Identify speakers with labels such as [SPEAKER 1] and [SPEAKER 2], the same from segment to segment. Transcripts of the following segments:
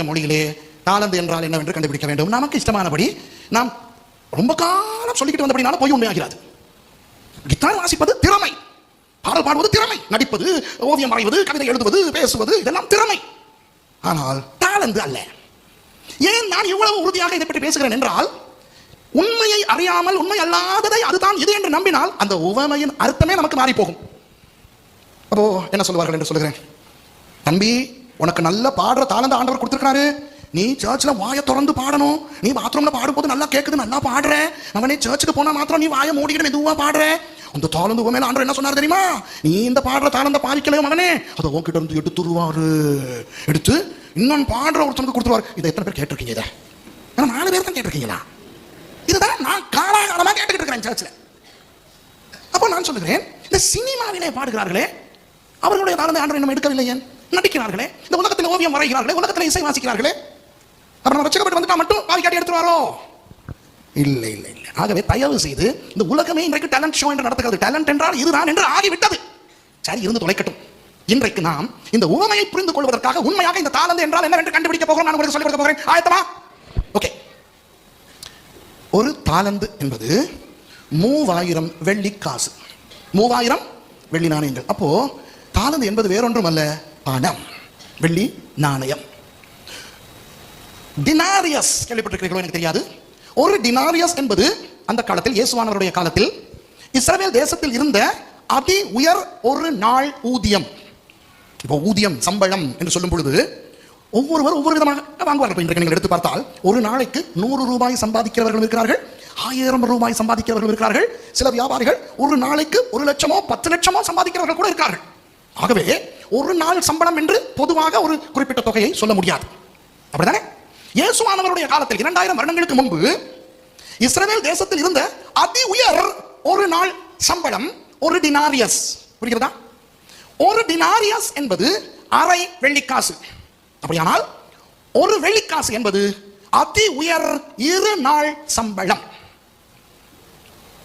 [SPEAKER 1] மொழியிலே நாளந்து என்றால் என்னவென்று கண்டுபிடிக்க வேண்டும். நமக்கு இஷ்டமானபடி நாம் ரொம்ப காலம் சொல்லிக்கிட்டு வந்தபடினால போய் உண்மையாகிறது. கிட்டார் வாசிப்பது திறமை. பாடல் பாடுவது திறமை. நடிப்பது ஓவியம் வரைவது கவிதை எழுதுவது பேசுவது இதெல்லாம் திறமை. ஆனால் தாளந்து அல்ல. ஏன் நான் இவ்வளவு உறுதியாக இதை பற்றி பேசுகிறேன் என்றால் உண்மையை அறியாமல் உண்மை அல்லாததை அதுதான் இது என்று நம்பினால் அந்த உவமையின் அர்த்தமே நமக்கு மாறி போகும் அப்போ என்ன சொல்லுவார்கள் என்று சொல்லுகிறேன்? தம்பி உனக்கு நல்ல பாடுற தாளந்த ஆண்டவர் கொடுத்துருக்காரு நீ சர்ச்சில் வாயை திறந்து பாடணும். நீ பாத்ரூம்ல பாடும்போது நல்லா கேட்குது நல்லா பாடுற. அவனே சர்ச்சுக்கு போனால் மாத்திரம் நீ வாயை மூடிக்கிட்டு மெதுவா பாடுற. அந்த தாளந்து உன் மேல ஆண்டவர் என்ன சொன்னார் தெரியுமா? நீ இந்த பாடுற தாளந்த பாதிக்கலையோ மகனே? அதை உன்கிட்ட இருந்து எடுத்துருவாரு எடுத்து இன்னொன்று பாடுற ஒருத்தனுக்கு கொடுத்துருவாரு. இதை எத்தனை பேர் கேட்டிருக்கீங்க இதை? ஏன்னா நாலு பேர் தான் கேட்டிருக்கீங்களா? இதுதான் நான் காலாகாலமாக கேட்டுக்கிட்டு இருக்கிறேன் சர்ச்சில் அப்போ நான் சொல்லுகிறேன் இந்த சினிமாவிலே பாடுகிறார்களே அவர்களுடைய தாளந்த ஆண்டவர் இன்னும் எடுக்கவில்லை ஏன்? நடிக்கிறார்களே இந்த உலகத்தில் ஓவியம் வரைகிறார்களே உலகத்தில் இசை வாசிக்கிறார்களே. அப்புறம் நம்ம ரசிக்கப்பட்டு வந்துட்டா மட்டும் பாதிக்காட்டி எடுத்துருவாரோ இல்லை இல்லை இல்லை. ஆகவே தயவு செய்து இந்த உலகமே இன்றைக்கு டேலண்ட் ஷோ என்று நடத்துகிறது. டேலண்ட் என்றால் இதுதான் என்று ஆகிவிட்டது. சரி இருந்து தொலைக்கட்டும் இன்றைக்கு நாம் இந்த உவமையை புரிந்து கொள்வதற்காக உண்மையாக இந்த தாளந்து என்றால் என்னவென்று கண்டுபிடிக்க போகிறோம். நான் உங்களுக்கு சொல்லிக் கொடுக்க போகிறேன். ஆயத்தமா? ஓகே. ஒரு தாளந்து என்பது மூவாயிரம் வெள்ளி காசு மூவாயிரம் வெள்ளி நாணயங்கள். அப்போ தாளந்து என்பது வேறொன்றும் அல்ல பணம் வெள்ளி நாணயம். டினாரியஸ் கேள்விப்பட்டிருக்கிறீர்களோ எனக்கு தெரியாது. ஒரு டினாரியஸ் என்பது அந்த காலத்தில் இயேசுவானவருடைய காலத்தில் இஸ்ரேல் தேசத்தில் இருந்த அதி உயர் ஒரு நாள் ஊதியம். இப்போ ஊதியம் சம்பளம் என்று சொல்லும் பொழுது ஒவ்வொருவர் ஒவ்வொரு விதமாக வாங்குவார்கள். இன்றைக்கு நீங்கள் எடுத்து பார்த்தால் ஒரு நாளைக்கு நூறு ரூபாய் சம்பாதிக்கிறவர்கள் இருக்கிறார்கள் ஆயிரம் ரூபாய் சம்பாதிக்கிறவர்கள் இருக்கிறார்கள். சில வியாபாரிகள் ஒரு நாளைக்கு ஒரு லட்சமோ பத்து லட்சமோ சம்பாதிக்கிறவர்கள் கூட இருக்கிறார்கள். ஆகவே ஒரு நாள் சம்பளம் என்று பொதுவாக ஒரு குறிப்பிட்ட தொகையை சொல்ல முடியாது. அப்படிதானே இயேசுவானவருடைய காலத்தில் இரண்டாயிரம் வருடங்களுக்கு முன்பு இஸ்ரேல் தேசத்தில் இருந்த அதி உயர் ஒரு நாள் சம்பளம் ஒரு டினாரியஸ் புரிகிறதா? ஒரு டினாரியஸ் என்பது அரை வெள்ளிக்காசு. அப்படியானால் ஒரு வெள்ளிக்காசு என்பது அதி உயர் இரு நாள் சம்பளம்.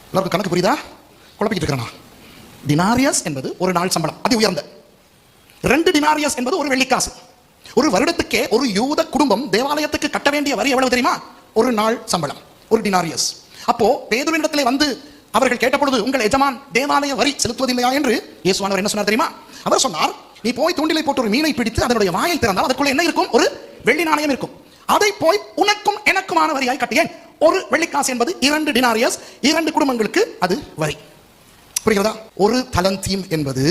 [SPEAKER 1] எல்லாருக்கும் கணக்கு புரியுதா? குழப்பிக்கிட்டு இருக்கிறேனா? டினாரியஸ் என்பது ஒரு நாள் சம்பளம் அது உயர்ந்த. ரெண்டு டினாரியஸ் என்பது ஒரு வெள்ளிக்காசு. ஒரு வருடத்துக்கே ஒரு யூத குடும்பம் தேவாலயத்துக்கு கட்ட வேண்டிய வரி எவ்வளவு தெரியுமா? ஒரு நாள் சம்பளம் ஒரு டினாரியஸ் அப்போ பேதுருவினிடத்திலே வந்து அவர்கள் கேட்டபொழுது உங்கள் எஜமான் தேவாலய வரி செலுத்துவதில்லையா? என்று இயேசுவானவர் என்ன சொன்னார் தெரியுமா? அவர் சொன்னார் நீ போய் தூண்டிலை போட்டு ஒரு மீனை பிடித்து அதனுடைய வாயை திறந்தால் அதற்குள்ள என்ன இருக்கும்? ஒரு வெள்ளி நாணயம் இருக்கும். அதை போய் உனக்கும் எனக்குமான வரியாய் கட்டியேன் ஒரு வெள்ளிக்காசு என்பது இரண்டு டினாரியஸ் இரண்டு குடும்பங்களுக்கு அது வரி. புரிகிறதா? ஒரு தலந்தீம் என்பது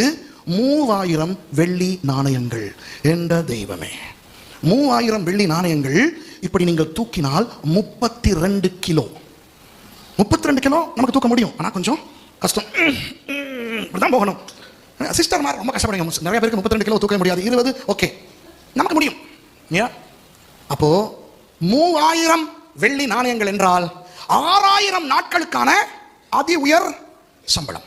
[SPEAKER 1] மூவாயிரம் வெள்ளி நாணயங்கள் என்ற தெய்வமே. மூவாயிரம் வெள்ளி நாணயங்கள் இப்படி நீங்கள் தூக்கினால் முப்பத்தி ரெண்டு கிலோ. முப்பத்தி ரெண்டு கிலோ நமக்கு தூக்க முடியும். ஆனால் கொஞ்சம் கஷ்டம். இப்படிதான் போகணும். சிஸ்டர் மாதிரி ரொம்ப கஷ்டப்படுங்க. நிறைய பேருக்கு முப்பத்தி ரெண்டு கிலோ தூக்க முடியாது. இருபது ஓகே. நமக்கு முடியும். ஏன் அப்போ மூவாயிரம் வெள்ளி நாணயங்கள் என்றால் ஆறாயிரம் நாட்களுக்கான அதி உயர் சம்பளம்.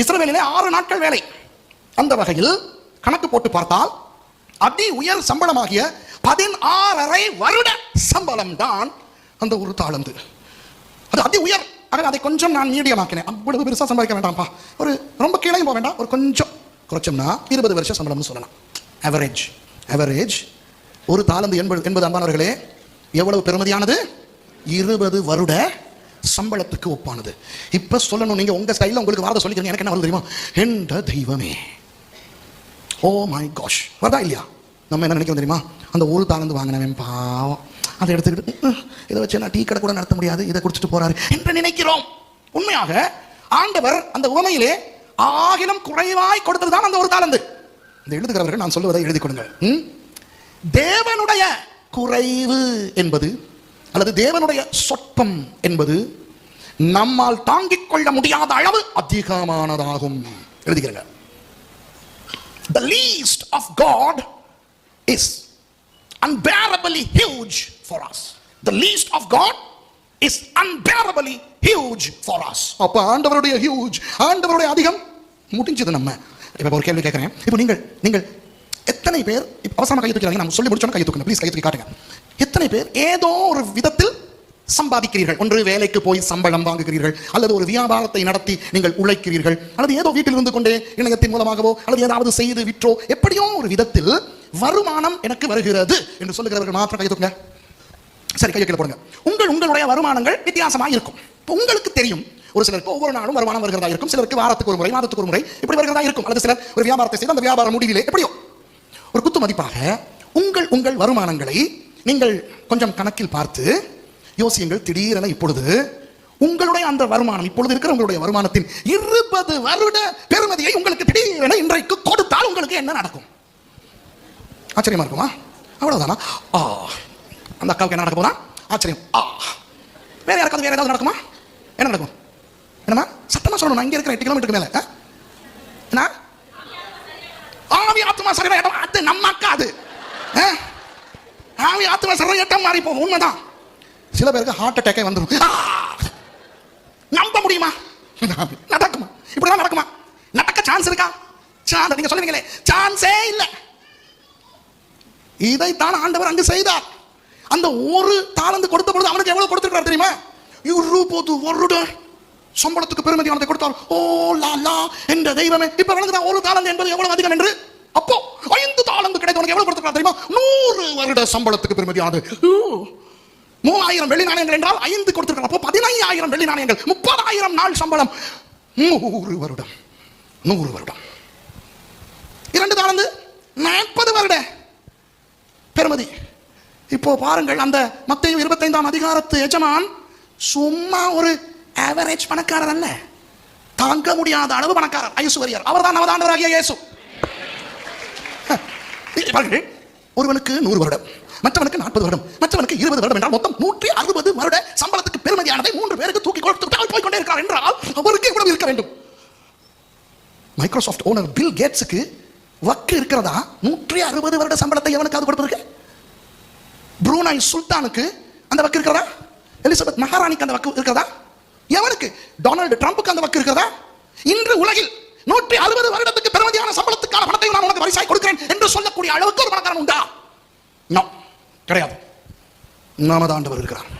[SPEAKER 1] இஸ்ரவேலிலே ஆறு நாட்கள் வேலை. அந்த வகையில் கணக்கு போட்டு பார்த்தால் அதி உயர் சம்பளமாகிய பதினாறரை வருட சம்பளம் தான் அந்த ஒரு தாளந்து. அது அதி உயர். ஆனால் அதை கொஞ்சம் நான் மீடியமாக்கினேன். அவ்வளவு பெருசாக சம்பாதிக்க வேண்டாம்ப்பா. ஒரு ரொம்ப கீழே போக வேண்டாம். ஒரு கொஞ்சம் குறைச்சோம்னா இருபது வருஷம் சம்பளம்னு சொல்லலாம். அவரேஜ் அவரேஜ் ஒரு தாளந்து என்பது என்பது அன்பானவர்களே எவ்வளவு பெருமதியானது இருபது வருட சம்பளத்துக்கு ஒப்பானது. இப்போ சொல்லணும் நீங்க உங்க ஸ்டைலில் உங்களுக்கு வார்த்தை சொல்லிக்கிறீங்க எனக்கு என்ன வருது தெரியுமா? என்ற தெய்வமே. ஓ மை காஷ் வரதா இல்லையா? நம்ம என்ன நினைக்கிறோம் தெரியுமா? அந்த ஒரு தாளந்து வாங்கினவன் பாவம். அதை எடுத்துக்கிட்டு "உம், இதை வச்சு நான் டீ கடை கூட நடத்த முடியாது. இதை குடிச்சிட்டு போறாரு என்று நினைக்கிறோம். உண்மையாக ஆண்டவர் அந்த உவமையிலே ஆகிலும் குறைவாய் கொடுத்தது தான் அந்த ஒரு தாளந்து இந்த எழுதுகிறவர்கள் நான் சொல்லுவதை எழுதி கொடுங்க தேவனுடைய குறைவு என்பது அல்லது தேவனுடைய சொற்பம் என்பது நம்மால் தாங்கிக் கொள்ள முடியாத அளவு அதிகமானதாகும். எழுதுகிறங்க the least of God is unbearably huge for us. The least of God is unbearably huge for us. அப்ப ஆண்டவருடைய ஹியூஜ் ஆண்டவருடைய அதிகம் முடிஞ்சது நம்ம. இப்ப ஒரு கேள்வி கேட்குறேன். இப்போ நீங்கள் நீங்கள் எத்தனை பேர் இப்ப அவசரமா கை தூக்கிறாங்க நம்ம சொல்லி முடிச்சோம் கை தூக்கணும் ப்ளீஸ் கை தூக்கி காட்டுங்க. எத்தனை பேர் ஏதோ ஒரு விதத்தில் சம்பாதிக்கிறீர்கள். ஒன்று வேலைக்கு போய் சம்பளம் வாங்குகிறீர்கள். அல்லது ஒரு வியாபாரத்தை நடத்தி நீங்கள் உழைக்கிறீர்கள். அல்லது ஏதோ வீட்டில் இருந்து கொண்டே இணையத்தின் மூலமாகவோ அல்லது ஏதாவது செய்து விற்றோ எப்படியோ ஒரு விதத்தில் வருமானம் எனக்கு வருகிறது என்று சொல்லுகிறவர்கள் மாத்திரம் கைதுங்க சரி கையை போடுங்க. உங்கள் உங்களுடைய வருமானங்கள் வித்தியாசமாக இருக்கும். இப்போ உங்களுக்கு தெரியும் ஒரு சிலருக்கு ஒவ்வொரு நாளும் வருமானம் வருகிறதா இருக்கும். சிலருக்கு வாரத்துக்கு ஒரு முறை மாதத்துக்கு ஒரு முறை இப்படி வருகிறதா இருக்கும். அல்லது சிலர் ஒரு வியாபாரத்தை செய்து அந்த வியாபார முடிவிலே எப்படியோ ஒரு குத்து மதிப்பாக உங்கள் உங்கள் வருமானங்களை நீங்கள் கொஞ்சம் கணக்கில் பார்த்து யோசியுங்கள் திடீரென இப்பொழுது. உங்களுடைய அந்த வருமானம் இப்பொழுது இருக்கிற உங்களுடைய வருமானத்தின் இருபது வருட பெருமதியை உங்களுக்கு திடீரென இன்றைக்கு கொடுத்தால் உங்களுக்கு என்ன நடக்கும்? ஆச்சரியமா இருக்குமா? அவ்வளவுதானா? ஆ. அந்த அக்காவுக்கு என்ன நடக்க போதா ஆச்சரியம். ஆ. வேற யாருக்காவது வேற ஏதாவது நடக்குமா? என்ன நடக்கும்? என்னமா சத்தமா சொல்லணும் நான் இங்க இருக்கிற எட்டு கிலோமீட்டருக்கு மேல என்ன? ஆவி ஆத்மா சரியான இடம் அது நம்ம அக்கா அது. ஆ? ஆவி ஆத்மா சரீர இடம் மாறி போகும். உண்மைதான். சில பேருக்கு ஹார்ட் அட்டாக்கே வந்துடும் நம்ப முடியுமா? நடக்குமா? இப்படிதான் நடக்குமா? நடக்க சான்ஸ் இருக்கா? சான்ஸ் நீங்க சொல்லுவீங்களே சான்ஸே இல்லை. இதைத்தான் ஆண்டவர் அங்கு செய்தார். அந்த ஒரு தாளந்து கொடுத்த பொழுது அவனுக்கு எவ்வளவு கொடுத்திருக்கார் தெரியுமா? இவ்வளோ போது ஒரு சம்பளத்துக்கு பெருமதியானதை கொடுத்தார். ஓ லா லா என்ற தெய்வமே. இப்ப விளங்குதா ஒரு தாளந்து என்பது எவ்வளவு அதிகம் என்று? அப்போ உனக்கு எவ்வளவு கொடுத்திருக்கார் தெரியுமா? நூறு வருட சம்பளத்துக்கு பெருமதியானது ஊ. மூவாயிரம் வெள்ளி நாணயங்கள் என்றால் ஐந்து கொடுத்துருக்கலாம் அப்போ பதினையாயிரம் வெள்ளி நாணயங்கள். முப்பதாயிரம் நாள் சம்பளம். நூறு வருடம். நூறு வருடம். இரண்டு தாழ்ந்து நாற்பது வருட பெருமதி. இப்போ பாருங்கள் அந்த மத்திய இருபத்தைந்தாம் அதிகாரத்து எஜமான் சும்மா ஒரு ஆவரேஜ் பணக்காரர் அல்ல. தாங்க முடியாத அளவு பணக்காரர். ஐஸ்வர்யர் அவர் தான் நவதாண்டவராகிய இயேசு. பாருங்கள் ஒருவனுக்கு நூறு வருடம் மற்றவனுக்கு நாற்பது வருடம் மற்றவனுக்கு இருபது வருடம் என்றால் மொத்தம் நூற்றி அறுபது வருட சம்பளத்துக்கு பெருமதியானதை மூன்று பேருக்கு தூக்கி கொடுத்து அவர் போய்க்கொண்டே இருக்கிறார் என்றால் அவருக்கு இவ்வளவு இருக்க வேண்டும். மைக்ரோசாஃப்ட் ஓனர் பில் கேட்ஸுக்கு வக்கு இருக்கிறதா? நூற்றி அறுபது வருட சம்பளத்தை எவனுக்காவது கொடுப்பதற்கு? ப்ரூனாய் சுல்தானுக்கு அந்த வக்கு இருக்கிறதா? எலிசபெத் மகாராணிக்கு அந்த வக்கு இருக்கிறதா? எவனுக்கு? டொனால்டு ட்ரம்ப்புக்கு அந்த வக்கு இருக்கிறதா இன்று உலகில் நூற்றி அறுபது வருடத்துக்கு பெருமதியான சம்பளத்துக்கான பணத்தை நான் உனக்கு வரிசாய் கொடுக்கிறேன் என்று சொல்லக்கூடிய அளவுக்கு ஒரு பணக்காரன் உண்டா? கிடையாது. கிடையாது தான் ஆண்டவர் இருக்கிறார்.